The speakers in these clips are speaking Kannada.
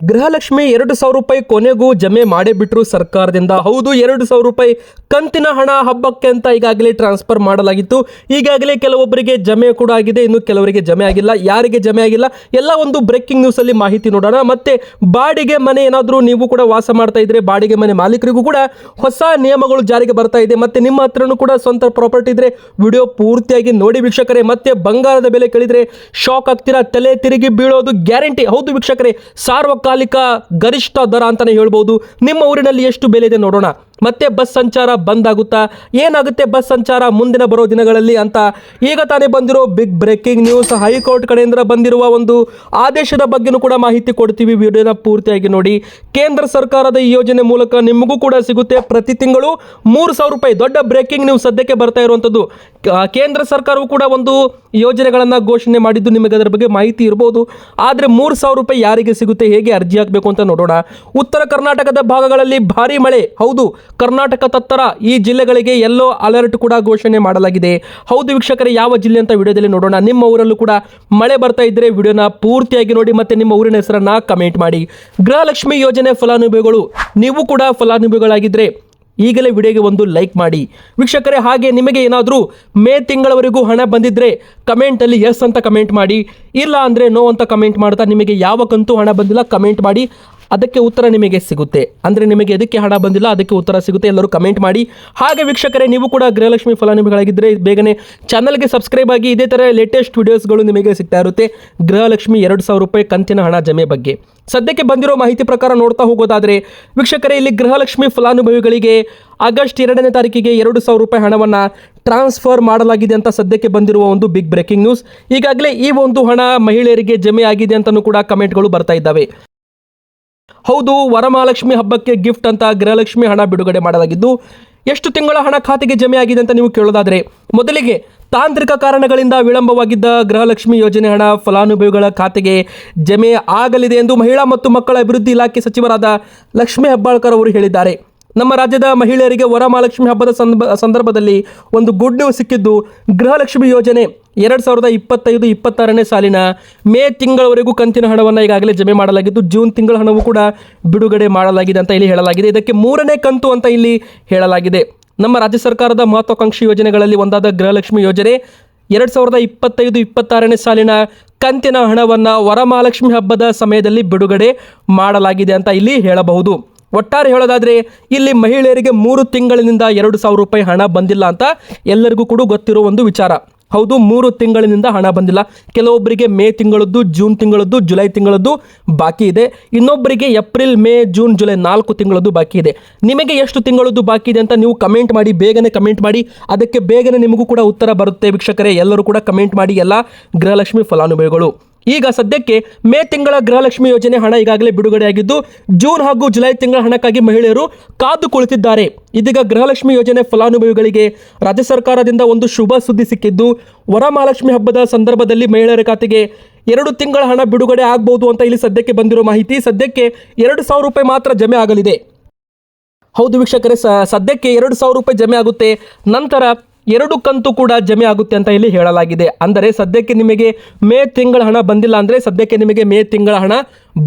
ಗೃಹಲಕ್ಷ್ಮಿ ಎರಡು ಸಾವಿರ ರೂಪಾಯಿ ಕೊನೆಗೂ ಜಮೆ ಮಾಡೇ ಬಿಟ್ರು ಸರ್ಕಾರದಿಂದ. ಹೌದು, ಎರಡು ಸಾವಿರ ರೂಪಾಯಿ ಕಂತಿನ ಹಣ ಹಬ್ಬಕ್ಕೆ ಅಂತ ಈಗಾಗಲೇ ಟ್ರಾನ್ಸ್ಫರ್ ಮಾಡಲಾಗಿತ್ತು. ಈಗಾಗಲೇ ಕೆಲವೊಬ್ಬರಿಗೆ ಜಮೆ ಕೂಡ ಆಗಿದೆ, ಇನ್ನು ಕೆಲವರಿಗೆ ಜಮೆ ಆಗಿಲ್ಲ. ಯಾರಿಗೆ ಜಮೆ ಆಗಿಲ್ಲ? ಎಲ್ಲ ಒಂದು ಬ್ರೇಕಿಂಗ್ ನ್ಯೂಸ್ ಅಲ್ಲಿ ಮಾಹಿತಿ ನೋಡೋಣ. ಮತ್ತೆ ಬಾಡಿಗೆ ಮನೆ ಏನಾದರೂ ನೀವು ಕೂಡ ವಾಸ ಮಾಡ್ತಾ ಇದ್ರೆ ಬಾಡಿಗೆ ಮನೆ ಮಾಲೀಕರಿಗೂ ಕೂಡ ಹೊಸ ನಿಯಮಗಳು ಜಾರಿಗೆ ಬರ್ತಾ ಇದೆ. ಮತ್ತೆ ನಿಮ್ಮ ಹತ್ರನೂ ಕೂಡ ಸ್ವಂತ ಪ್ರಾಪರ್ಟಿ ಇದ್ರೆ ವಿಡಿಯೋ ಪೂರ್ತಿಯಾಗಿ ನೋಡಿ ವೀಕ್ಷಕರೇ. ಮತ್ತೆ ಬಂಗಾರದ ಬೆಲೆ ಕೇಳಿದ್ರೆ ಶಾಕ್ ಆಗ್ತೀರಾ? ತಲೆ ತಿರುಗಿ ಬೀಳೋದು ಗ್ಯಾರಂಟಿ ಹೌದು ವೀಕ್ಷಕರೇ ಸಾರ್ವಕಾಲಿಕ ಗರಿಷ್ಠ ದರ ಅಂತಾನೆ ಹೇಳ್ಬೋದು. ನಿಮ್ಮ ಊರಿನಲ್ಲಿ ಎಷ್ಟು ಬೆಲೆ ಇದೆ ನೋಡೋಣ. ಮತ್ತೆ ಬಸ್ ಸಂಚಾರ ಬಂದ್ ಆಗುತ್ತಾ? ಏನಾಗುತ್ತೆ ಬಸ್ ಸಂಚಾರ ಮುಂದಿನ ಬರೋ ದಿನಗಳಲ್ಲಿ ಅಂತ? ಈಗ ತಾನೇ ಬಂದಿರೋ ಬಿಗ್ ಬ್ರೇಕಿಂಗ್ ನ್ಯೂಸ್. ಹೈಕೋರ್ಟ್ ಕಡೆಯಿಂದ ಬಂದಿರುವ ಒಂದು ಆದೇಶದ ಬಗ್ಗೆನೂ ಕೂಡ ಮಾಹಿತಿ ಕೊಡ್ತೀವಿ. ವಿಡಿಯೋನ ಪೂರ್ತಿಯಾಗಿ ನೋಡಿ. ಕೇಂದ್ರ ಸರ್ಕಾರದ ಈ ಯೋಜನೆ ಮೂಲಕ ನಿಮಗೂ ಕೂಡ ಸಿಗುತ್ತೆ. ಪ್ರತಿ ತಿಂಗಳು ಮೂರು ಸಾವಿರ ರೂಪಾಯಿ ದೊಡ್ಡ ಬ್ರೇಕಿಂಗ್ ನ್ಯೂಸ್ ಸದ್ಯಕ್ಕೆ ಬರ್ತಾ ಇರುವಂಥದ್ದು. ಕೇಂದ್ರ ಸರ್ಕಾರವು ಕೂಡ ಒಂದು ಯೋಜನೆಗಳನ್ನು ಘೋಷಣೆ ಮಾಡಿದ್ದು. ನಿಮಗೆ ಅದರ ಬಗ್ಗೆ ಮಾಹಿತಿ ಇರ್ಬೋದು. ಆದರೆ ಮೂರು ಸಾವಿರ ರೂಪಾಯಿ ಯಾರಿಗೆ ಸಿಗುತ್ತೆ? ಹೇಗೆ ಅರ್ಜಿ ಹಾಕಬೇಕು ಅಂತ ನೋಡೋಣ. ಉತ್ತರ ಕರ್ನಾಟಕದ ಭಾಗಗಳಲ್ಲಿ ಭಾರಿ ಮಳೆ. ಹೌದು. ಕರ್ನಾಟಕ ತತ್ತರ ಈ ಜಿಲ್ಲೆಗಳಿಗೆ ಎಲ್ಲೋ ಅಲರ್ಟ್ ಕೂಡ ಘೋಷಣೆ ಮಾಡಲಾಗಿದೆ. ಹೌದು ವೀಕ್ಷಕರೇ, ಯಾವ ಜಿಲ್ಲೆ ಅಂತ ವಿಡಿಯೋದಲ್ಲಿ ನೋಡೋಣ. ನಿಮ್ಮ ಊರಲ್ಲೂ ಕೂಡ ಮಳೆ ಬರ್ತಾ ಇದ್ರೆ ವಿಡಿಯೋನ ಪೂರ್ತಿಯಾಗಿ ನೋಡಿ ಮತ್ತೆ ನಿಮ್ಮ ಊರಿನ ಹೆಸರನ್ನ ಕಮೆಂಟ್ ಮಾಡಿ. ಗೃಹಲಕ್ಷ್ಮಿ ಯೋಜನೆ ಫಲಾನುಭವಿಗಳು, ನೀವು ಕೂಡ ಫಲಾನುಭವಿಗಳಾಗಿದ್ದರೆ ಈಗಲೇ ವಿಡಿಯೋಗೆ ಒಂದು ಲೈಕ್ ಮಾಡಿ. ವೀಕ್ಷಕರೇ, ಹಾಗೆ ನಿಮಗೆ ಏನಾದರೂ ಮೇ ತಿಂಗಳವರೆಗೂ ಹಣ ಬಂದಿದ್ದರೆ ಕಮೆಂಟಲ್ಲಿ ಎಸ್ ಅಂತ ಕಮೆಂಟ್ ಮಾಡಿ. ಇಲ್ಲ ಅಂದರೆ ನೋ ಅಂತ ಕಮೆಂಟ್ ಮಾಡ್ತಾ ನಿಮಗೆ ಯಾವ ಕಂತು ಹಣ ಬಂದಿಲ್ಲ ಕಮೆಂಟ್ ಮಾಡಿ. ಅದಕ್ಕೆ ಉತ್ತರ ನಿಮಗೆ ಸಿಗುತ್ತೆ. ಅಂದರೆ ನಿಮಗೆ ಎದಕ್ಕೆ ಹಣ ಬಂದಿಲ್ಲ, ಅದಕ್ಕೆ ಉತ್ತರ ಸಿಗುತ್ತೆ. ಎಲ್ಲರೂ ಕಮೆಂಟ್ ಮಾಡಿ. ಹಾಗೆ ವೀಕ್ಷಕರೇ, ನೀವು ಕೂಡ ಗೃಹಲಕ್ಷ್ಮಿ ಫಲಾನುಭವಿಗಳಾಗಿದ್ದರೆ ಬೇಗನೆ ಚಾನಲ್ಗೆ ಸಬ್ಸ್ಕ್ರೈಬ್ ಆಗಿ ಇದೇ ಥರ ಲೇಟೆಸ್ಟ್ ವೀಡಿಯೋಸ್ಗಳು ನಿಮಗೆ ಸಿಗ್ತಾ ಇರುತ್ತೆ. ಗೃಹಲಕ್ಷ್ಮಿ ಎರಡು ಸಾವಿರ ರೂಪಾಯಿ ಕಂತಿನ ಹಣ ಜಮೆ ಬಗ್ಗೆ. ಸದ್ಯಕ್ಕೆ ಬಂದಿರೋ ಮಾಹಿತಿ ಪ್ರಕಾರ ನೋಡ್ತಾ ಹೋಗೋದಾದರೆ, ವೀಕ್ಷಕರೇ, ಇಲ್ಲಿ ಗೃಹಲಕ್ಷ್ಮಿ ಫಲಾನುಭವಿಗಳಿಗೆ ಆಗಸ್ಟ್ ಎರಡನೇ ತಾರೀಕಿಗೆ ಎರಡು ಸಾವಿರ ರೂಪಾಯಿ ಹಣವನ್ನು ಟ್ರಾನ್ಸ್ಫರ್ ಮಾಡಲಾಗಿದೆ ಅಂತ ಸದ್ಯಕ್ಕೆ ಬಂದಿರುವ ಒಂದು ಬಿಗ್ ಬ್ರೇಕಿಂಗ್ ನ್ಯೂಸ್ ಈಗಾಗಲೇ ಈ ಒಂದು ಹಣ ಮಹಿಳೆಯರಿಗೆ ಜಮೆ ಆಗಿದೆ ಅಂತಲೂ ಕೂಡ ಕಮೆಂಟ್ಗಳು ಬರ್ತಾ ಇದ್ದಾವೆ. ಹೌದು, ವರಮಹಾಲಕ್ಷ್ಮಿ ಹಬ್ಬಕ್ಕೆ ಗಿಫ್ಟ್ ಅಂತ ಗೃಹಲಕ್ಷ್ಮಿ ಹಣ ಬಿಡುಗಡೆ ಮಾಡಲಾಗಿದ್ದು, ಎಷ್ಟು ತಿಂಗಳ ಹಣ ಖಾತೆಗೆ ಜಮೆ ಆಗಿದೆ ಅಂತ ನೀವು ಕೇಳೋದಾದರೆ, ಮೊದಲಿಗೆ ತಾಂತ್ರಿಕ ಕಾರಣಗಳಿಂದ ವಿಳಂಬವಾಗಿದ್ದ ಗೃಹಲಕ್ಷ್ಮಿ ಯೋಜನೆ ಹಣ ಫಲಾನುಭವಿಗಳ ಖಾತೆಗೆ ಜಮೆ ಆಗಲಿದೆ ಎಂದು ಮಹಿಳಾ ಮತ್ತು ಮಕ್ಕಳ ಅಭಿವೃದ್ಧಿ ಇಲಾಖೆ ಸಚಿವರಾದ ಲಕ್ಷ್ಮೀ ಹೆಬ್ಬಾಳ್ಕರ್ ಅವರು ಹೇಳಿದ್ದಾರೆ. ನಮ್ಮ ರಾಜ್ಯದ ಮಹಿಳೆಯರಿಗೆ ವರಮಹಾಲಕ್ಷ್ಮಿ ಹಬ್ಬದ ಸಂದರ್ಭ ಸಂದರ್ಭದಲ್ಲಿ ಒಂದು ಗುಡ್ ನ್ಯೂಸ್ ಸಿಕ್ಕಿದ್ದು, ಗೃಹಲಕ್ಷ್ಮಿ ಯೋಜನೆ ಎರಡು ಸಾವಿರದ ಇಪ್ಪತ್ತೈದು, ಇಪ್ಪತ್ತಾರನೇ ಸಾಲಿನ ಮೇ ತಿಂಗಳವರೆಗೂ ಕಂತಿನ ಹಣವನ್ನು ಈಗಾಗಲೇ ಜಮೆ ಮಾಡಲಾಗಿದ್ದು, ಜೂನ್ ತಿಂಗಳ ಹಣವು ಕೂಡ ಬಿಡುಗಡೆ ಮಾಡಲಾಗಿದೆ ಅಂತ ಇಲ್ಲಿ ಹೇಳಲಾಗಿದೆ. ಇದಕ್ಕೆ ಮೂರನೇ ಕಂತು ಅಂತ ಇಲ್ಲಿ ಹೇಳಲಾಗಿದೆ. ನಮ್ಮ ರಾಜ್ಯ ಸರ್ಕಾರದ ಮಹತ್ವಾಕಾಂಕ್ಷಿ ಯೋಜನೆಗಳಲ್ಲಿ ಒಂದಾದ ಗೃಹಲಕ್ಷ್ಮಿ ಯೋಜನೆ, ಎರಡು ಸಾವಿರದ ಇಪ್ಪತ್ತೈದು, ಇಪ್ಪತ್ತಾರನೇ ಸಾಲಿನ ಕಂತಿನ ಹಣವನ್ನು ವರಮಹಾಲಕ್ಷ್ಮಿ ಹಬ್ಬದ ಸಮಯದಲ್ಲಿ ಬಿಡುಗಡೆ ಮಾಡಲಾಗಿದೆ ಅಂತ ಇಲ್ಲಿ ಹೇಳಬಹುದು. ಒಟ್ಟಾರೆ ಹೇಳೋದಾದರೆ, ಇಲ್ಲಿ ಮಹಿಳೆಯರಿಗೆ ಮೂರು ತಿಂಗಳಿನಿಂದ ಎರಡು ಸಾವಿರ ರೂಪಾಯಿ ಹಣ ಬಂದಿಲ್ಲ ಅಂತ ಎಲ್ಲರಿಗೂ ಕೂಡ ಗೊತ್ತಿರೋ ಒಂದು ವಿಚಾರ. ಹೌದು, ಮೂರು ತಿಂಗಳಿನಿಂದ ಹಣ ಬಂದಿಲ್ಲ. ಕೆಲವೊಬ್ಬರಿಗೆ ಮೇ ತಿಂಗಳದ್ದು, ಜೂನ್ ತಿಂಗಳದ್ದು, ಜುಲೈ ತಿಂಗಳದ್ದು ಬಾಕಿ ಇದೆ. ಇನ್ನೊಬ್ಬರಿಗೆ ಏಪ್ರಿಲ್, ಮೇ, ಜೂನ್, ಜುಲೈ ನಾಲ್ಕು ತಿಂಗಳದ್ದು ಬಾಕಿ ಇದೆ. ನಿಮಗೆ ಎಷ್ಟು ತಿಂಗಳದ್ದು ಬಾಕಿ ಇದೆ ಅಂತ ನೀವು ಕಮೆಂಟ್ ಮಾಡಿ, ಬೇಗನೆ ಕಮೆಂಟ್ ಮಾಡಿ. ಅದಕ್ಕೆ ಬೇಗನೆ ನಿಮಗೂ ಕೂಡ ಉತ್ತರ ಬರುತ್ತೆ. ವೀಕ್ಷಕರೇ, ಎಲ್ಲರೂ ಕೂಡ ಕಮೆಂಟ್ ಮಾಡಿ. ಎಲ್ಲ ಗೃಹಲಕ್ಷ್ಮಿ ಫಲಾನುಭವಿಗಳು. ಈಗ ಸದ್ಯಕ್ಕೆ ಮೇ ತಿಂಗಳ ಗೃಹಲಕ್ಷ್ಮಿ ಯೋಜನೆ ಹಣ ಈಗಾಗಲೇ ಬಿಡುಗಡೆಯಾಗಿದ್ದು, ಜೂನ್ ಹಾಗೂ ಜುಲೈ ತಿಂಗಳ ಹಣಕ್ಕಾಗಿ ಮಹಿಳೆಯರು ಕಾದು ಕುಳಿತಿದ್ದಾರೆ. ಇದೀಗ ಗೃಹಲಕ್ಷ್ಮಿ ಯೋಜನೆ ಫಲಾನುಭವಿಗಳಿಗೆ ರಾಜ್ಯ ಸರ್ಕಾರದಿಂದ ಒಂದು ಶುಭ ಸುದ್ದಿ ಸಿಕ್ಕಿದ್ದು, ವರಮಹಾಲಕ್ಷ್ಮಿ ಹಬ್ಬದ ಸಂದರ್ಭದಲ್ಲಿ ಮಹಿಳೆಯರ ಖಾತೆಗೆ ಎರಡು ತಿಂಗಳ ಹಣ ಬಿಡುಗಡೆ ಆಗಬಹುದು ಅಂತ ಇಲ್ಲಿ ಸದ್ಯಕ್ಕೆ ಬಂದಿರೋ ಮಾಹಿತಿ. ಸದ್ಯಕ್ಕೆ ಎರಡು ಸಾವಿರ ರೂಪಾಯಿ ಮಾತ್ರ ಜಮೆ ಆಗಲಿದೆ. ಹೌದು ವೀಕ್ಷಕರೇ ಸದ್ಯಕ್ಕೆ ಎರಡು ಸಾವಿರ ರೂಪಾಯಿ ಜಮೆ ಆಗುತ್ತೆ. ನಂತರ ಎರಡು ಕಂತು ಕೂಡ ಜಮೆ ಆಗುತ್ತೆ ಅಂತ ಇಲ್ಲಿ ಹೇಳಲಾಗಿದೆ. ಅಂದರೆ ಸದ್ಯಕ್ಕೆ ನಿಮಗೆ ಮೇ ತಿಂಗಳ ಹಣ ಬಂದಿಲ್ಲ ಅಂದರೆ ಸದ್ಯಕ್ಕೆ ನಿಮಗೆ ಮೇ ತಿಂಗಳ ಹಣ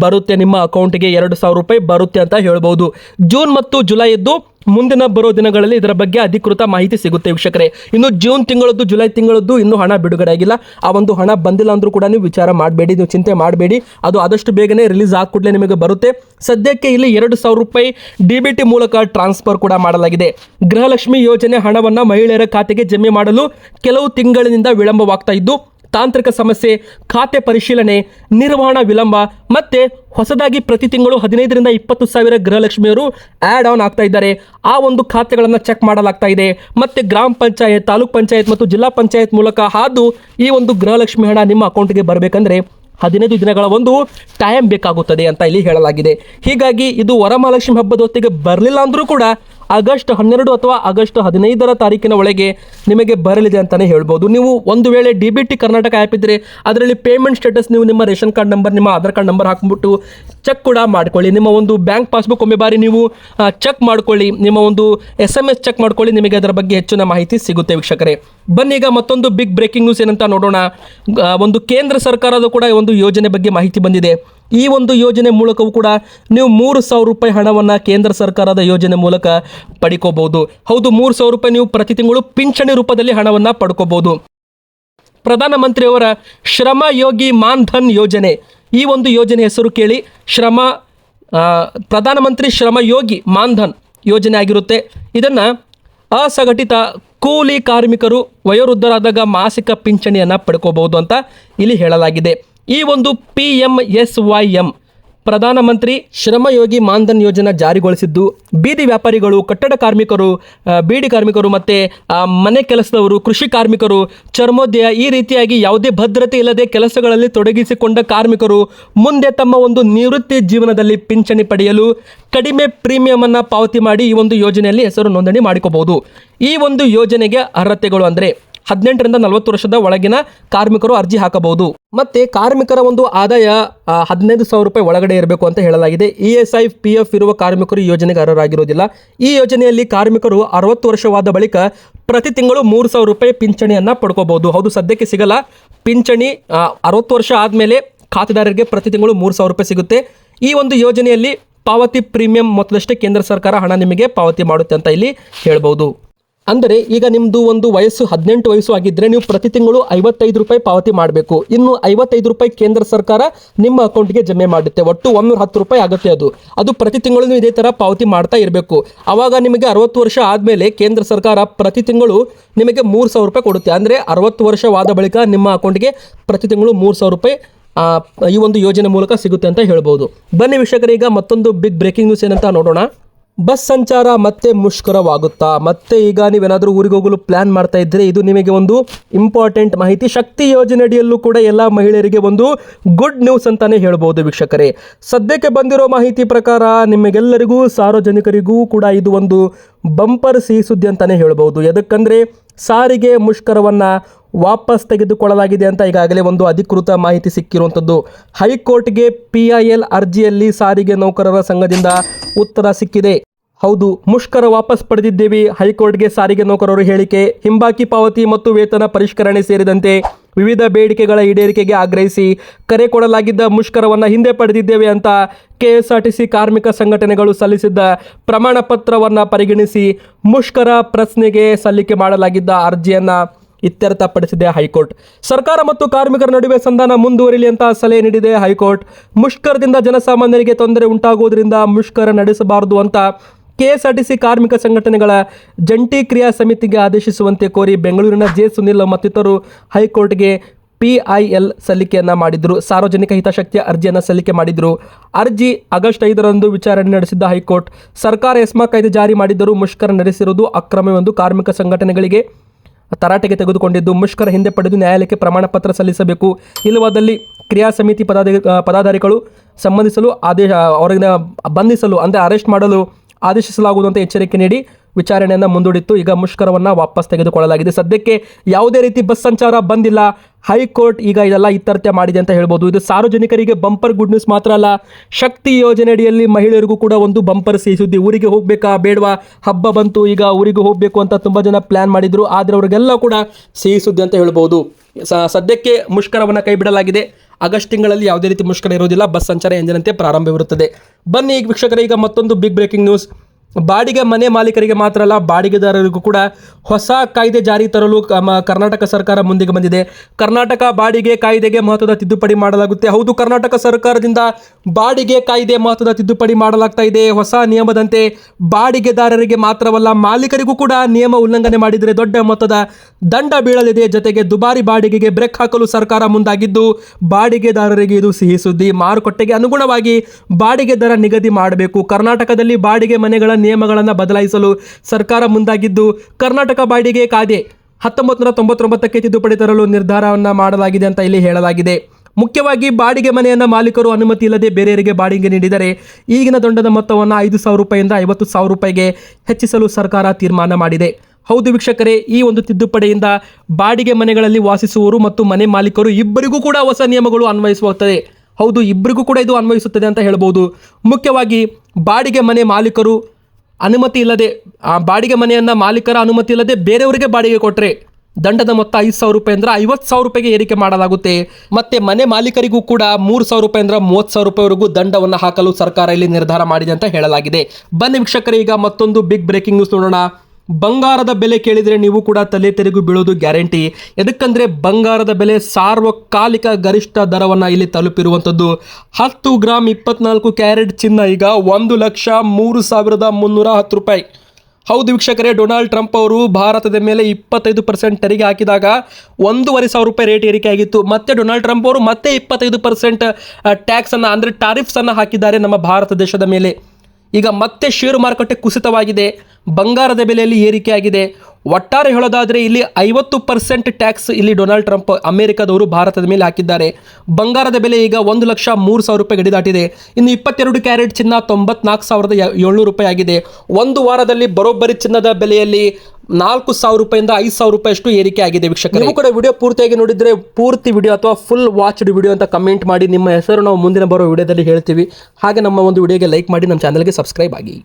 ಬರುತ್ತೆ. ನಿಮ್ಮ ಅಕೌಂಟ್ಗೆ ಎರಡು ಸಾವಿರ ರೂಪಾಯಿ ಬರುತ್ತೆ ಅಂತ ಹೇಳ್ಬೋದು. ಜೂನ್ ಮತ್ತು ಜುಲೈದ್ದು ಮುಂದಿನ ಬರೋ ದಿನಗಳಲ್ಲಿ ಇದರ ಬಗ್ಗೆ ಅಧಿಕೃತ ಮಾಹಿತಿ ಸಿಗುತ್ತೆ ವೀಕ್ಷಕರೇ. ಇನ್ನು ಜೂನ್ ತಿಂಗಳದ್ದು, ಜುಲೈ ತಿಂಗಳದ್ದು ಇನ್ನೂ ಹಣ ಬಿಡುಗಡೆ ಆಗಿಲ್ಲ. ಆ ಒಂದು ಹಣ ಬಂದಿಲ್ಲ ಅಂದರೂ ಕೂಡ ನೀವು ವಿಚಾರ ಮಾಡಬೇಡಿ, ನೀವು ಚಿಂತೆ ಮಾಡಬೇಡಿ. ಅದು ಆದಷ್ಟು ಬೇಗನೆ ರಿಲೀಸ್ ಕೂಡಲೇ ನಿಮಗೆ ಬರುತ್ತೆ. ಸದ್ಯಕ್ಕೆ ಇಲ್ಲಿ ಎರಡು ಸಾವಿರ ರೂಪಾಯಿ ಡಿ ಬಿ ಟಿ ಮೂಲಕ ಟ್ರಾನ್ಸ್ಫರ್ ಕೂಡ ಮಾಡಲಾಗಿದೆ. ಗೃಹಲಕ್ಷ್ಮಿ ಯೋಜನೆ ಹಣವನ್ನು ಮಹಿಳೆಯರ ಖಾತೆಗೆ ಜಮೆ ಮಾಡಲು ಕೆಲವು ತಿಂಗಳಿನಿಂದ ವಿಳಂಬವಾಗ್ತಾ ಇದ್ದು ತಾಂತ್ರಿಕ ಸಮಸ್ಯೆ, ಖಾತೆ ಪರಿಶೀಲನೆ, ನಿರ್ವಹಣಾ ವಿಳಂಬ ಮತ್ತೆ ಹೊಸದಾಗಿ ಪ್ರತಿ ತಿಂಗಳು ಹದಿನೈದರಿಂದ ಇಪ್ಪತ್ತು ಸಾವಿರ ಗೃಹಲಕ್ಷ್ಮಿಯವರು ಆ್ಯಡ್ ಆನ್ ಆಗ್ತಾ ಇದ್ದಾರೆ. ಆ ಒಂದು ಖಾತೆಗಳನ್ನು ಚೆಕ್ ಮಾಡಲಾಗ್ತಾ ಇದೆ. ಮತ್ತು ಗ್ರಾಮ ಪಂಚಾಯತ್, ತಾಲೂಕ್ ಪಂಚಾಯತ್ ಮತ್ತು ಜಿಲ್ಲಾ ಪಂಚಾಯತ್ ಮೂಲಕ ಹಾದು ಈ ಒಂದು ಗೃಹಲಕ್ಷ್ಮಿ ಹಣ ನಿಮ್ಮ ಅಕೌಂಟ್ಗೆ ಬರಬೇಕಂದ್ರೆ ಹದಿನೈದು ದಿನಗಳ ಒಂದು ಟೈಮ್ ಬೇಕಾಗುತ್ತದೆ ಅಂತ ಇಲ್ಲಿ ಹೇಳಲಾಗಿದೆ. ಹೀಗಾಗಿ ಇದು ವರಮಹಾಲಕ್ಷ್ಮಿ ಹಬ್ಬದ ಹೊತ್ತಿಗೆ ಬರಲಿಲ್ಲ ಅಂದರೂ ಕೂಡ ಆಗಸ್ಟ್ ಹನ್ನೆರಡು ಅಥವಾ ಆಗಸ್ಟ್ ಹದಿನೈದರ ತಾರೀಕಿನ ಒಳಗೆ ನಿಮಗೆ ಬರಲಿದೆ ಅಂತಲೇ ಹೇಳ್ಬೋದು. ನೀವು ಒಂದು ವೇಳೆ D B T Karnataka app ಇದ್ದರೆ ಅದರಲ್ಲಿ ಪೇಮೆಂಟ್ ಸ್ಟೇಟಸ್ ನೀವು ನಿಮ್ಮ ರೇಷನ್ ಕಾರ್ಡ್ ನಂಬರ್, ನಿಮ್ಮ ಆಧಾರ್ ಕಾರ್ಡ್ ನಂಬರ್ ಹಾಕ್ಬಿಟ್ಟು ಚೆಕ್ ಕೂಡ ಮಾಡ್ಕೊಳ್ಳಿ. ನಿಮ್ಮ ಒಂದು ಬ್ಯಾಂಕ್ ಪಾಸ್ಬುಕ್ ಒಮ್ಮೆ ಬಾರಿ ನೀವು ಚೆಕ್ ಮಾಡ್ಕೊಳ್ಳಿ. ನಿಮ್ಮ ಒಂದು ಎಸ್ ಎಂ ಎಸ್ ಚೆಕ್ ಮಾಡ್ಕೊಳ್ಳಿ. ನಿಮಗೆ ಅದರ ಬಗ್ಗೆ ಹೆಚ್ಚಿನ ಮಾಹಿತಿ ಸಿಗುತ್ತೆ ವೀಕ್ಷಕರೇ. ಬನ್ನಿ ಈಗ ಮತ್ತೊಂದು ಬಿಗ್ ಬ್ರೇಕಿಂಗ್ ನ್ಯೂಸ್ ಏನಂತ ನೋಡೋಣ. ಒಂದು ಕೇಂದ್ರ ಸರ್ಕಾರದ ಕೂಡ ಒಂದು ಯೋಜನೆ ಬಗ್ಗೆ ಮಾಹಿತಿ ಬಂದಿದೆ. ಈ ಒಂದು ಯೋಜನೆ ಮೂಲಕವೂ ಕೂಡ ನೀವು ಮೂರು ಸಾವಿರ ರೂಪಾಯಿ ಹಣವನ್ನು ಕೇಂದ್ರ ಸರ್ಕಾರದ ಯೋಜನೆ ಮೂಲಕ ಪಡ್ಕೋಬಹುದು. ಹೌದು, ಮೂರು ಸಾವಿರ ರೂಪಾಯಿ ನೀವು ಪ್ರತಿ ತಿಂಗಳು ಪಿಂಚಣಿ ರೂಪದಲ್ಲಿ ಹಣವನ್ನು ಪಡ್ಕೋಬಹುದು. ಪ್ರಧಾನಮಂತ್ರಿಯವರ ಶ್ರಮ ಯೋಗಿ ಮಾನ್ ಧನ್ ಯೋಜನೆ. ಈ ಒಂದು ಯೋಜನೆ ಹೆಸರು ಕೇಳಿ ಶ್ರಮ ಪ್ರಧಾನಮಂತ್ರಿ ಶ್ರಮ ಯೋಗಿ ಮಾನ್ ಧನ್ ಯೋಜನೆ ಆಗಿರುತ್ತೆ. ಇದನ್ನು ಅಸಂಘಟಿತ ಕೂಲಿ ಕಾರ್ಮಿಕರು, ವಯೋವೃದ್ಧರಾದಾಗ ಮಾಸಿಕ ಪಿಂಚಣಿಯನ್ನು ಪಡ್ಕೋಬಹುದು ಅಂತ ಇಲ್ಲಿ ಹೇಳಲಾಗಿದೆ. ಈ ಒಂದು P M S Y M Pradhan Mantri Shram Yogi Maandhan ಯೋಜನೆ ಜಾರಿಗೊಳಿಸಿದ್ದು. ಬೀದಿ ವ್ಯಾಪಾರಿಗಳು, ಕಟ್ಟಡ ಕಾರ್ಮಿಕರು ಬೀಡಿ ಕಾರ್ಮಿಕರು ಮತ್ತು ಮನೆ ಕೆಲಸದವರು, ಕೃಷಿ ಕಾರ್ಮಿಕರು, ಚರ್ಮೋದ್ಯ ಈ ರೀತಿಯಾಗಿ ಯಾವುದೇ ಭದ್ರತೆ ಇಲ್ಲದೆ ಕೆಲಸಗಳಲ್ಲಿ ತೊಡಗಿಸಿಕೊಂಡ ಕಾರ್ಮಿಕರು ಮುಂದೆ ತಮ್ಮ ಒಂದು ನಿವೃತ್ತಿ ಜೀವನದಲ್ಲಿ ಪಿಂಚಣಿ ಪಡೆಯಲು ಕಡಿಮೆ ಪ್ರೀಮಿಯಮನ್ನು ಪಾವತಿ ಮಾಡಿ ಈ ಒಂದು ಯೋಜನೆಯಲ್ಲಿ ಹೆಸರು ನೋಂದಣಿ ಮಾಡಿಕೋಬಹುದು. ಈ ಒಂದು ಯೋಜನೆಗೆ ಅರ್ಹತೆಗಳು ಅಂದರೆ ಹದಿನೆಂಟರಿಂದ ನಲವತ್ತು ವರ್ಷದ ಒಳಗಿನ ಕಾರ್ಮಿಕರು ಅರ್ಜಿ ಹಾಕಬಹುದು. ಮತ್ತೆ ಕಾರ್ಮಿಕರ ಒಂದು ಆದಾಯ ಹದಿನೈದು ಸಾವಿರ ರೂಪಾಯಿ ಒಳಗಡೆ ಇರಬೇಕು ಅಂತ ಹೇಳಲಾಗಿದೆ. E S I, P F ಇರುವ ಕಾರ್ಮಿಕರು ಈ ಯೋಜನೆಗೆ ಅರ್ಹರಾಗಿರುವುದಿಲ್ಲ ಈ ಯೋಜನೆಯಲ್ಲಿ ಕಾರ್ಮಿಕರು ಅರವತ್ತು ವರ್ಷವಾದ ಬಳಿಕ ಪ್ರತಿ ತಿಂಗಳು ಮೂರು ಸಾವಿರ ರೂಪಾಯಿ ಪಿಂಚಣಿಯನ್ನು ಪಡ್ಕೋಬಹುದು. ಹೌದು, ಸದ್ಯಕ್ಕೆ ಸಿಗಲ್ಲ. ಪಿಂಚಣಿ ಅರವತ್ತು ವರ್ಷ ಆದಮೇಲೆ ಖಾತೆದಾರರಿಗೆ ಪ್ರತಿ ತಿಂಗಳು ಮೂರು ಸಾವಿರ ರೂಪಾಯಿ ಸಿಗುತ್ತೆ. ಈ ಒಂದು ಯೋಜನೆಯಲ್ಲಿ ಪಾವತಿ ಪ್ರೀಮಿಯಂ ಮೊತ್ತದಷ್ಟೇ ಕೇಂದ್ರ ಸರ್ಕಾರ ಹಣ ನಿಮಗೆ ಪಾವತಿ ಮಾಡುತ್ತೆ ಅಂತ ಇಲ್ಲಿ ಹೇಳ್ಬೋದು. ಅಂದರೆ ಈಗ ನಿಮ್ಮದು ಒಂದು ವಯಸ್ಸು, ಹದಿನೆಂಟು ವಯಸ್ಸು ಆಗಿದ್ದರೆ ನೀವು ಪ್ರತಿ ತಿಂಗಳು ಐವತ್ತೈದು ರೂಪಾಯಿ ಪಾವತಿ ಮಾಡಬೇಕು. ಇನ್ನು ಐವತ್ತೈದು ರೂಪಾಯಿ ಕೇಂದ್ರ ಸರ್ಕಾರ ನಿಮ್ಮ ಅಕೌಂಟ್ಗೆ ಜಮೆ ಮಾಡುತ್ತೆ. ಒಟ್ಟು ಒಂದೂರ ಹತ್ತು ರೂಪಾಯಿ ಆಗುತ್ತೆ ಅದು. ಅದು ಪ್ರತಿ ತಿಂಗಳು ಇದೇ ಥರ ಪಾವತಿ ಮಾಡ್ತಾ ಇರಬೇಕು. ಆವಾಗ ನಿಮಗೆ ಅರವತ್ತು ವರ್ಷ ಆದಮೇಲೆ ಕೇಂದ್ರ ಸರ್ಕಾರ ಪ್ರತಿ ತಿಂಗಳು ನಿಮಗೆ ಮೂರು ಸಾವಿರ ರೂಪಾಯಿ ಕೊಡುತ್ತೆ. ಅಂದರೆ ಅರವತ್ತು ವರ್ಷವಾದ ಬಳಿಕ ನಿಮ್ಮ ಅಕೌಂಟ್ಗೆ ಪ್ರತಿ ತಿಂಗಳು ಮೂರು ಸಾವಿರ ರೂಪಾಯಿ ಈ ಒಂದು ಯೋಜನೆ ಮೂಲಕ ಸಿಗುತ್ತೆ ಅಂತ ಹೇಳ್ಬೋದು. ಬನ್ನಿ ವೀಕ್ಷಕರೇ, ಈಗ ಮತ್ತೊಂದು ಬಿಗ್ ಬ್ರೇಕಿಂಗ್ ನ್ಯೂಸ್ ಏನಂತ ನೋಡೋಣ. ಬಸ್ ಸಂಚಾರ ಮತ್ತೆ ಮುಷ್ಕರವಾಗುತ್ತಾ? ಮತ್ತೆ ಈಗ ನೀವೇನಾದರೂ ಊರಿಗೆ ಹೋಗಲು ಪ್ಲ್ಯಾನ್ ಮಾಡ್ತಾ ಇದ್ದರೆ? ಇದು ನಿಮಗೆ ಒಂದು ಇಂಪಾರ್ಟೆಂಟ್ ಮಾಹಿತಿ. ಶಕ್ತಿ ಯೋಜನೆ ಅಡಿಯಲ್ಲೂ ಕೂಡ ಎಲ್ಲ ಮಹಿಳೆಯರಿಗೆ ಒಂದು ಗುಡ್ ನ್ಯೂಸ್ ಅಂತಾನೆ ಹೇಳ್ಬೋದು ವೀಕ್ಷಕರೇ. ಸದ್ಯಕ್ಕೆ ಬಂದಿರೋ ಮಾಹಿತಿ ಪ್ರಕಾರ ನಿಮಗೆಲ್ಲರಿಗೂ, ಸಾರ್ವಜನಿಕರಿಗೂ ಕೂಡ ಇದು ಒಂದು ಬಂಪರ್ ಸಿಹಿ ಸುದ್ದಿ ಅಂತಾನೆ ಹೇಳ್ಬೋದು. ಎದಕ್ಕಂದರೆ, ಸಾರಿಗೆ ಮುಷ್ಕರವನ್ನ ವಾಪಸ್ ತೆಗೆದುಕೊಳ್ಳಲಾಗಿದೆ ಅಂತ ಈಗಾಗಲೇ ಒಂದು ಅಧಿಕೃತ ಮಾಹಿತಿ ಸಿಕ್ಕಿರುವಂಥದ್ದು. ಹೈಕೋರ್ಟ್ಗೆ ಪಿ ಐ ಎಲ್ ಅರ್ಜಿಯಲ್ಲಿ ಸಾರಿಗೆ ನೌಕರರ ಸಂಘದಿಂದ ಉತ್ತರ ಸಿಕ್ಕಿದೆ. ಹೌದು, ಮುಷ್ಕರ ವಾಪಸ್ ಪಡೆದಿದ್ದೇವೆ. ಹೈಕೋರ್ಟ್ಗೆ ಸಾರಿಗೆ ನೌಕರರು ಹೇಳಿಕೆ, ಹಿಂಬಾಕಿ ಪಾವತಿ ಮತ್ತು ವೇತನ ಪರಿಷ್ಕರಣೆ ಸೇರಿದಂತೆ ವಿವಿಧ ಬೇಡಿಕೆಗಳ ಈಡೇರಿಕೆಗೆ ಆಗ್ರಹಿಸಿ ಕರೆ ಕೊಡಲಾಗಿದ್ದ ಮುಷ್ಕರವನ್ನು ಹಿಂದೆ ಪಡೆದಿದ್ದೇವೆ ಅಂತ ಕೆಎಸ್ಆರ್ಟಿಸಿ ಕಾರ್ಮಿಕ ಸಂಘಟನೆಗಳು ಸಲ್ಲಿಸಿದ್ದ ಪ್ರಮಾಣ ಪತ್ರವನ್ನು ಪರಿಗಣಿಸಿ ಮುಷ್ಕರ ಪ್ರಶ್ನೆಗೆ ಸಲ್ಲಿಕೆ ಮಾಡಲಾಗಿದ್ದ ಅರ್ಜಿಯನ್ನು ಇತ್ಯರ್ಥಪಡಿಸಿದೆ ಹೈಕೋರ್ಟ್. ಸರ್ಕಾರ ಮತ್ತು ಕಾರ್ಮಿಕರ ನಡುವೆ ಸಂಧಾನ ಮುಂದುವರಿಲಿ ಅಂತ ಸಲಹೆ ನೀಡಿದೆ ಹೈಕೋರ್ಟ್. ಮುಷ್ಕರದಿಂದ ಜನಸಾಮಾನ್ಯರಿಗೆ ತೊಂದರೆ ಉಂಟಾಗುವುದರಿಂದ ಮುಷ್ಕರ ನಡೆಸಬಾರದು ಅಂತ ಕೆಎಸ್ಆರ್ಟಿಸಿ ಕಾರ್ಮಿಕ ಸಂಘಟನೆಗಳ ಜಂಟಿ ಕ್ರಿಯಾ ಸಮಿತಿಗೆ ಆದೇಶಿಸುವಂತೆ ಕೋರಿ ಬೆಂಗಳೂರಿನ ಜೆ ಸುನಿಲ್ ಮತ್ತಿತರರು ಹೈಕೋರ್ಟ್ಗೆ ಪಿಐಎಲ್ ಸಲ್ಲಿಕೆಯನ್ನು ಮಾಡಿದ್ರು. ಸಾರ್ವಜನಿಕ ಹಿತಾಸಕ್ತಿಯ ಅರ್ಜಿಯನ್ನು ಸಲ್ಲಿಕೆ ಮಾಡಿದ್ರು. ಅರ್ಜಿ ಆಗಸ್ಟ್ ಐದರಂದು ವಿಚಾರಣೆ ನಡೆಸಿದ್ದ ಹೈಕೋರ್ಟ್. ಸರ್ಕಾರ ಎಸ್ಮಾ ಕಾಯ್ದೆ ಜಾರಿ ಮಾಡಿದ್ದರೂ ಮುಷ್ಕರ ನಡೆಸಿರುವುದು ಅಕ್ರಮವೆಂದು ಕಾರ್ಮಿಕ ಸಂಘಟನೆಗಳಿಗೆ ತರಾಟೆಗೆ ತೆಗೆದುಕೊಂಡಿದ್ದು, ಮುಷ್ಕರ ಹಿಂದೆ ಪಡೆದು ನ್ಯಾಯಾಲಯಕ್ಕೆ ಪ್ರಮಾಣ ಪತ್ರ ಸಲ್ಲಿಸಬೇಕು. ಇಲ್ಲವಾದಲ್ಲಿ ಕ್ರಿಯಾ ಸಮಿತಿ ಪದಾಧಿ ಪದಾಧಿಕಾರಿಗಳು ಸಂಬಂಧಿಸಲು ಆದೇಶ ಅವರಿಗೆ ಬಂಧಿಸಲು, ಅಂದರೆ ಅರೆಸ್ಟ್ ಮಾಡಲು ಆದೇಶಿಸಲಾಗುವುದು ಅಂತ ಎಚ್ಚರಿಕೆ ನೀಡಿ ವಿಚಾರಣೆಯನ್ನು ಮುಂದೂಡಿತ್ತು. ಈಗ ಮುಷ್ಕರವನ್ನು ವಾಪಸ್ ತೆಗೆದುಕೊಳ್ಳಲಾಗಿದೆ. ಸದ್ಯಕ್ಕೆ ಯಾವುದೇ ರೀತಿ ಬಸ್ ಸಂಚಾರ ಬಂದಿಲ್ಲ. ಹೈಕೋರ್ಟ್ ಈಗ ಇದೆಲ್ಲ ಇತ್ಯರ್ಥ ಮಾಡಿದೆ ಅಂತ ಹೇಳ್ಬೋದು. ಇದು ಸಾರ್ವಜನಿಕರಿಗೆ ಬಂಪರ್ ಗುಡ್ ನ್ಯೂಸ್ ಮಾತ್ರ ಅಲ್ಲ, ಶಕ್ತಿ ಯೋಜನೆ ಅಡಿಯಲ್ಲಿ ಮಹಿಳೆಯರಿಗೂ ಕೂಡ ಒಂದು ಬಂಪರ್ ಸಿಹಿ ಸುದ್ದಿ ಊರಿಗೆ ಹೋಗಬೇಕಾ? ಬೇಡವಾ? ಹಬ್ಬ ಬಂತು, ಈಗ ಊರಿಗೆ ಹೋಗಬೇಕು ಅಂತ ತುಂಬ ಜನ ಪ್ಲಾನ್ ಮಾಡಿದ್ರು. ಆದರೆ ಅವರಿಗೆಲ್ಲ ಕೂಡ ಸಿಹಿ ಸುದ್ದಿ ಅಂತ ಹೇಳ್ಬೋದು. ಸದ್ಯಕ್ಕೆ ಮುಷ್ಕರವನ್ನು ಕೈ ಬಿಡಲಾಗಿದೆ ಆಗಸ್ಟ್ ತಿಂಗಳಲ್ಲಿ ಯಾವುದೇ ರೀತಿ ಮುಷ್ಕರ ಇರೋದಿಲ್ಲ ಬಸ್ ಸಂಚಾರ ಎಂದಿನಂತೆ ಪ್ರಾರಂಭವಿರುತ್ತದೆ. ಬನ್ನಿ, ಈಗ ವೀಕ್ಷಕರೇ, ಈಗ ಮತ್ತೊಂದು ಬಿಗ್ ಬ್ರೇಕಿಂಗ್ ನ್ಯೂಸ್ ಬಾಡಿಗೆ ಮನೆ ಮಾಲೀಕರಿಗೆ ಮಾತ್ರ ಅಲ್ಲ, ಬಾಡಿಗೆದಾರರಿಗೂ ಕೂಡ ಹೊಸ ಕಾಯ್ದೆ ಜಾರಿ ತರಲು ಕರ್ನಾಟಕ ಸರ್ಕಾರ ಮುಂದಿಗೆ ಬಂದಿದೆ. ಕರ್ನಾಟಕ ಬಾಡಿಗೆ ಕಾಯ್ದೆಗೆ ಮಹತ್ವದ ತಿದ್ದುಪಡಿ ಮಾಡಲಾಗುತ್ತೆ. ಹೌದು, ಕರ್ನಾಟಕ ಸರ್ಕಾರದಿಂದ ಬಾಡಿಗೆ ಕಾಯ್ದೆ ಮಹತ್ವದ ತಿದ್ದುಪಡಿ ಮಾಡಲಾಗ್ತಾ ಇದೆ. ಹೊಸ ನಿಯಮದಂತೆ ಬಾಡಿಗೆದಾರರಿಗೆ ಮಾತ್ರವಲ್ಲ, ಮಾಲೀಕರಿಗೂ ಕೂಡ ನಿಯಮ ಉಲ್ಲಂಘನೆ ಮಾಡಿದರೆ ದೊಡ್ಡ ಮೊತ್ತದ ದಂಡ ಬೀಳಲಿದೆ. ಜೊತೆಗೆ ದುಬಾರಿ ಬಾಡಿಗೆಗೆ ಬ್ರೇಕ್ ಹಾಕಲು ಸರ್ಕಾರ ಮುಂದಾಗಿದ್ದು, ಬಾಡಿಗೆದಾರರಿಗೆ ಇದು ಸಿಹಿ ಸುದ್ದಿ. ಮಾರುಕಟ್ಟೆಗೆ ಅನುಗುಣವಾಗಿ ಬಾಡಿಗೆ ದರ ನಿಗದಿ ಮಾಡಬೇಕು. ಕರ್ನಾಟಕದಲ್ಲಿ ಬಾಡಿಗೆ ಮನೆಗಳ ನಿಯಮಗಳನ್ನು ಬದಲಾಯಿಸಲು ಸರ್ಕಾರ ಮುಂದಾಗಿದ್ದು ಕರ್ನಾಟಕ ಬಾಡಿಗೆ ಕಾಯ್ದೆ ಹತ್ತೊಂಬತ್ತು ನೂರ ತೊಂಬತ್ತೊಂಬತ್ತಕ್ಕೆ ತಿದ್ದುಪಡಿ ತರಲು ನಿರ್ಧಾರವನ್ನು ಮಾಡಲಾಗಿದೆ ಅಂತ ಇಲ್ಲಿ ಹೇಳಲಾಗಿದೆ. ಮುಖ್ಯವಾಗಿ ಬಾಡಿಗೆ ಮನೆಯನ್ನು ಮಾಲೀಕರು ಅನುಮತಿ ಇಲ್ಲದೆ ಬೇರೆಯವರಿಗೆ ಬಾಡಿಗೆ ನೀಡಿದರೆ ಈಗಿನ ದಂಡದ ಮೊತ್ತವನ್ನು ಐದು ಸಾವಿರ ರೂಪಾಯಿಂದ ಐವತ್ತು ಸಾವಿರ ರೂಪಾಯಿಗೆ ಹೆಚ್ಚಿಸಲು ಸರ್ಕಾರ ತೀರ್ಮಾನ ಮಾಡಿದೆ. ಹೌದು ವೀಕ್ಷಕರೇ, ಈ ಒಂದು ತಿದ್ದುಪಡಿಯಿಂದ ಬಾಡಿಗೆ ಮನೆಗಳಲ್ಲಿ ವಾಸಿಸುವವರು ಮತ್ತು ಮನೆ ಮಾಲೀಕರು ಇಬ್ಬರಿಗೂ ಕೂಡ ಹೊಸ ನಿಯಮಗಳು ಅನ್ವಯಿಸುತ್ತದೆ. ಹೌದು, ಇಬ್ಬರಿಗೂ ಕೂಡ ಇದು ಅನ್ವಯಿಸುತ್ತದೆ ಅಂತ ಹೇಳ್ಬೋದು. ಮುಖ್ಯವಾಗಿ ಬಾಡಿಗೆ ಮನೆ ಮಾಲೀಕರು ಅನುಮತಿ ಇಲ್ಲದೆ, ಆ ಬಾಡಿಗೆ ಮನೆಯನ್ನು ಮಾಲೀಕರ ಅನುಮತಿ ಇಲ್ಲದೆ ಬೇರೆಯವರಿಗೆ ಬಾಡಿಗೆ ಕೊಟ್ಟರೆ ದಂಡದ ಮೊತ್ತ ಐದು ಸಾವಿರ ರೂಪಾಯಿ ಅಂದ್ರೆ ಐವತ್ತು ಸಾವಿರ ರೂಪಾಯಿಗೆ ಏರಿಕೆ ಮಾಡಲಾಗುತ್ತೆ. ಮತ್ತೆ ಮನೆ ಮಾಲೀಕರಿಗೂ ಕೂಡ ಮೂರು ಸಾವಿರ ರೂಪಾಯಿ ಅಂದ್ರೆ ಮೂವತ್ತು ಸಾವಿರ ರೂಪಾಯಿವರೆಗೂ ದಂಡವನ್ನು ಹಾಕಲು ಸರ್ಕಾರ ಇಲ್ಲಿ ನಿರ್ಧಾರ ಮಾಡಿದೆ ಅಂತ ಹೇಳಲಾಗಿದೆ. ಬನ್ನಿ ವೀಕ್ಷಕರೇ, ಈಗ ಮತ್ತೊಂದು ಬಿಗ್ ಬ್ರೇಕಿಂಗ್ ನ್ಯೂಸ್ ನೋಡೋಣ. ಬಂಗಾರದ ಬೆಲೆ ಕೇಳಿದರೆ ನೀವು ಕೂಡ ತಲೆ ತೆರೆಗೂ ಬೀಳೋದು ಗ್ಯಾರಂಟಿ. ಎದಕ್ಕಂದರೆ ಬಂಗಾರದ ಬೆಲೆ ಸಾರ್ವಕಾಲಿಕ ಗರಿಷ್ಠ ದರವನ್ನು ಇಲ್ಲಿ ತಲುಪಿರುವಂಥದ್ದು. ಹತ್ತು ಗ್ರಾಮ್ ಇಪ್ಪತ್ನಾಲ್ಕು ಕ್ಯಾರೆಟ್ ಚಿನ್ನ ಈಗ ಒಂದು ಲಕ್ಷ ಮೂರು ಸಾವಿರದ ಮುನ್ನೂರ ಹತ್ತು ರೂಪಾಯಿ. ಹೌದು ವೀಕ್ಷಕರೇ, ಡೊನಾಲ್ಡ್ ಟ್ರಂಪ್ ಅವರು ಭಾರತದ ಮೇಲೆ ಇಪ್ಪತ್ತೈದು ಪರ್ಸೆಂಟ್ ತೆರಿಗೆ ಹಾಕಿದಾಗ ಒಂದೂವರೆ ಸಾವಿರ ರೂಪಾಯಿ ರೇಟ್ ಏರಿಕೆ ಆಗಿತ್ತು. ಮತ್ತೆ ಡೊನಾಲ್ಡ್ ಟ್ರಂಪ್ ಅವರು ಮತ್ತೆ ಇಪ್ಪತ್ತೈದು ಪರ್ಸೆಂಟ್ ಟ್ಯಾಕ್ಸನ್ನು ಅಂದರೆ ಟಾರಿಫ್ಸನ್ನು ಹಾಕಿದ್ದಾರೆ ನಮ್ಮ ಭಾರತ ದೇಶದ ಮೇಲೆ. ಈಗ ಮತ್ತೆ ಷೇರು ಮಾರುಕಟ್ಟೆ ಕುಸಿತವಾಗಿದೆ. ಬಂಗಾರದ ಬೆಲೆಯಲ್ಲಿ ಏರಿಕೆಯಾಗಿದೆ. ಒಟ್ಟಾರೆ ಹೇಳೋದಾದರೆ ಇಲ್ಲಿ ಐವತ್ತು ಪರ್ಸೆಂಟ್ ಟ್ಯಾಕ್ಸ್ ಇಲ್ಲಿ ಡೊನಾಲ್ಡ್ ಟ್ರಂಪ್ ಅಮೆರಿಕದವರು ಭಾರತದ ಮೇಲೆ ಹಾಕಿದ್ದಾರೆ. ಬಂಗಾರದ ಬೆಲೆ ಈಗ ಒಂದು ಲಕ್ಷ ಮೂರು ಸಾವಿರ ರೂಪಾಯಿ ಗಡಿ ದಾಟಿದೆ. ಇನ್ನು ಇಪ್ಪತ್ತೆರಡು ಕ್ಯಾರೆಟ್ ಚಿನ್ನ ತೊಂಬತ್ನಾಲ್ಕು ಸಾವಿರದ ಏಳ್ನೂರು ರೂಪಾಯಿ ಆಗಿದೆ. ಒಂದು ವಾರದಲ್ಲಿ ಬರೋಬ್ಬರಿ ಚಿನ್ನದ ಬೆಲೆಯಲ್ಲಿ ನಾಲ್ಕು ಸಾವಿರ ರೂಪಾಯಿಂದ ಐದು ಸಾವಿರ ರೂಪಾಯಿ ಅಷ್ಟು ಏರಿಕೆ ಆಗಿದೆ ವೀಕ್ಷಕ ನೀವು ಕೂಡ ವಿಡಿಯೋ ಪೂರ್ತಿಯಾಗಿ ನೋಡಿದರೆ ಪೂರ್ತಿ ವಿಡಿಯೋ ಅಥವಾ ಫುಲ್ ವಾಚ್ಡ್ ವಿಡಿಯೋ ಅಂತ ಕಮೆಂಟ್ ಮಾಡಿ ನಿಮ್ಮ ಹೆಸರು ನಾವು ಮುಂದಿನ ಬರೋ ವಿಡಿಯೋದಲ್ಲಿ ಹೇಳ್ತೀವಿ. ಹಾಗೆ ನಮ್ಮ ಒಂದು ವಿಡಿಯೋಗೆ ಲೈಕ್ ಮಾಡಿ ನಮ್ಮ ಚಾನಲ್ಗೆ ಸಬ್ಸ್ಕ್ರೈಬ್ ಆಗಿ.